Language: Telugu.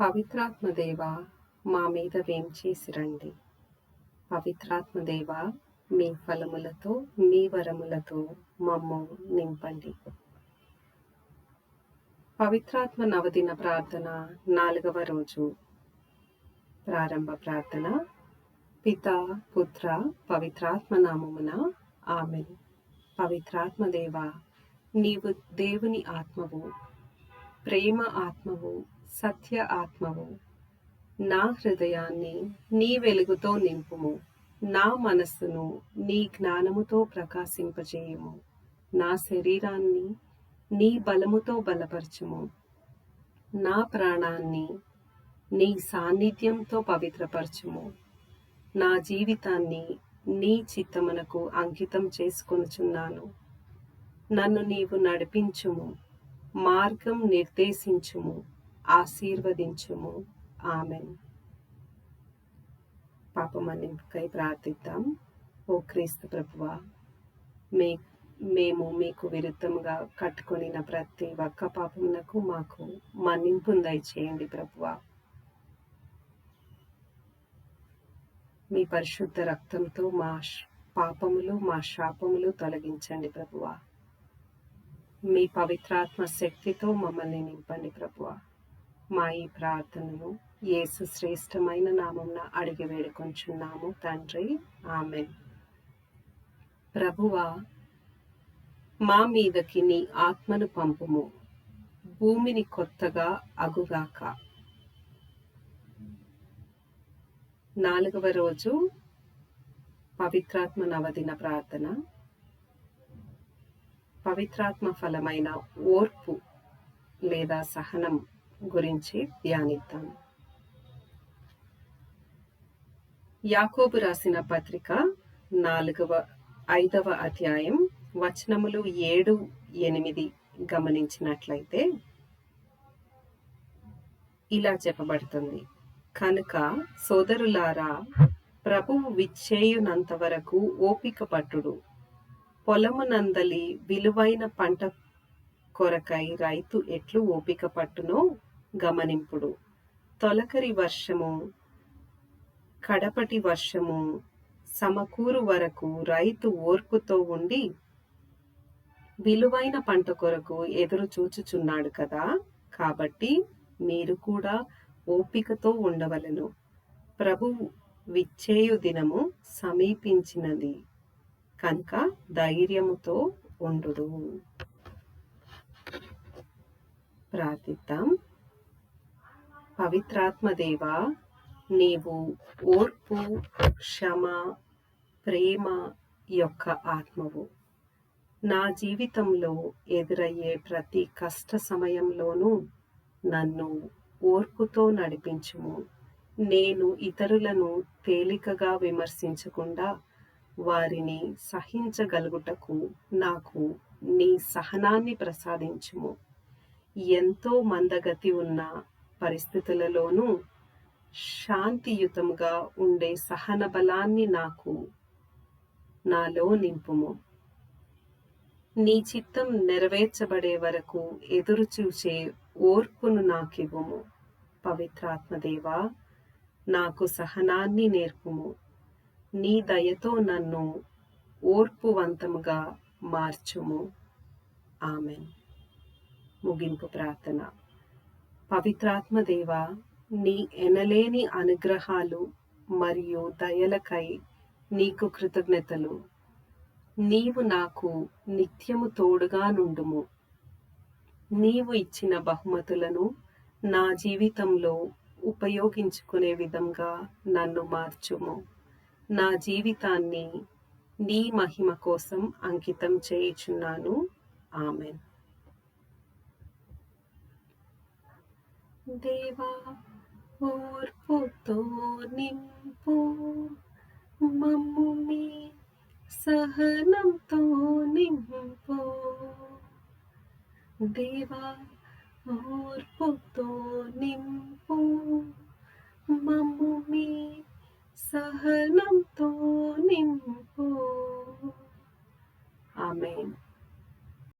పవిత్రాత్మదేవ మా మీద వేంచేసి రండి పవిత్రాత్మదేవ మీ ఫలములతో మీ వరములతో మమ్ము నింపండి. పవిత్రాత్మ నవదిన ప్రార్థన నాలుగవ రోజు. ప్రారంభ ప్రార్థన. పిత పుత్ర పవిత్రాత్మ నామమున ఆమె పవిత్రాత్మదేవ నీవు దేవుని ఆత్మవు ప్రేమ ఆత్మవు సత్య ఆత్మవు. నా హృదయాన్ని నీ వెలుగుతో నింపుము. నా మనస్సును నీ జ్ఞానముతో ప్రకాశింపజేయము. నా శరీరాన్ని నీ బలముతో బలపరచుము. నా ప్రాణాన్ని నీ సాన్నిధ్యంతో పవిత్రపరచుము. నా జీవితాన్ని నీ చిత్తమునకు అంకితం చేసుకొనుచున్నాను. నన్ను నీవు నడిపించుము. మార్గం నిర్దేశించుము. ఆశీర్వదించుము. ఆమెన్. పాపమన్నింపుకై ప్రార్థిద్దాం. ఓ క్రీస్తు ప్రభువ మే మేము మీకు విరుద్ధముగా కట్టుకొనిన ప్రతి ఒక్క పాపమునకు మాకు మన్నింపు దయచేయండి ప్రభువ. మీ పరిశుద్ధ రక్తంతో మా పాపములు మా శాపములు తొలగించండి ప్రభువ. మీ పవిత్రాత్మ శక్తితో మమ్మల్ని నింపండి ప్రభువ. మా ఈ ప్రార్థనను యేసు శ్రేష్టమైన నామంన అడిగి వేడుకొంచున్నాము తండ్రి. ఆమె ప్రభువ మా మీదకి నీ ఆత్మను పంపుము. భూమిని కొత్తగా అగుగాక. నాలుగవ రోజు పవిత్రాత్మ నవదిన ప్రార్థన. పవిత్రాత్మ ఫలమైన ఓర్పు లేదా సహనం గురించి ధ్యానిద్దాం. యాకోబు రాసిన పత్రిక నాలుగవ ఐదవ అధ్యాయం వచనములు ఏడు ఎనిమిది గమనించినట్లయితే ఇలా చెప్పబడుతుంది. కనుక సోదరులారా ప్రభువు విచ్చేయునంత వరకు ఓపిక పట్టుడు. పొలమునందలి విలువైన పంట కొరకై రైతు ఎట్లు ఓపిక పట్టునో గమనింపుడు. తొలకరి వర్షము కడపటి వర్షము సమకూరు వరకు రైతు ఓర్పుతో ఉండి విలువైన పంట కొరకు ఎదురు చూచుచున్నాడు కదా! కాబట్టి మీరు కూడా ఓపికతో ఉండవలను. ప్రభు విచ్చేయు దినము సమీపించినది. కనుక ధైర్యముతో ఉండు ప్రార్థిద్దాం. పవిత్రాత్మదేవ నీవు ఓర్పు క్షమ ప్రేమ యొక్క ఆత్మవు. నా జీవితంలో ఎదురయ్యే ప్రతి కష్ట సమయంలోనూ నన్ను ఓర్పుతో నడిపించుము. నేను ఇతరులను తేలికగా విమర్శించకుండా వారిని సహించగలుగుటకు నాకు నీ సహనాన్ని ప్రసాదించుము. ఎంతో మందగతి ఉన్న పరిస్థితులలోనూ శాంతియుతముగా ఉండే సహన బలాన్ని నాకు నాలో నింపుము. నీ చిత్తం నెరవేర్చబడే వరకు ఎదురు చూసే ఓర్పును నాకివ్వము. పవిత్రాత్మదేవా నాకు సహనాన్ని నేర్పుము. నీ దయతో నన్ను ఓర్పువంతముగా మార్చుము. ఆమెన్. ముగింపు ప్రార్థన. పవిత్రాత్మదేవ నీ ఎనలేని అనుగ్రహాలు మరియు దయలకై నీకు కృతజ్ఞతలు. నీవు నాకు నిత్యము తోడుగా నుండుము. నీవు ఇచ్చిన బహుమతులను నా జీవితంలో ఉపయోగించుకునే విధంగా నన్ను మార్చుము. నా జీవితాన్ని నీ మహిమ కోసం అంకితం చేయుచున్నాను. ఆమెన్. దేవా ఓర్పుతో నింపు. మమ్ము మీ సహనంతో నింపు. దేవా ఓర్పుతో నింపు. మమ్ము మీ సహనంతో నింపు.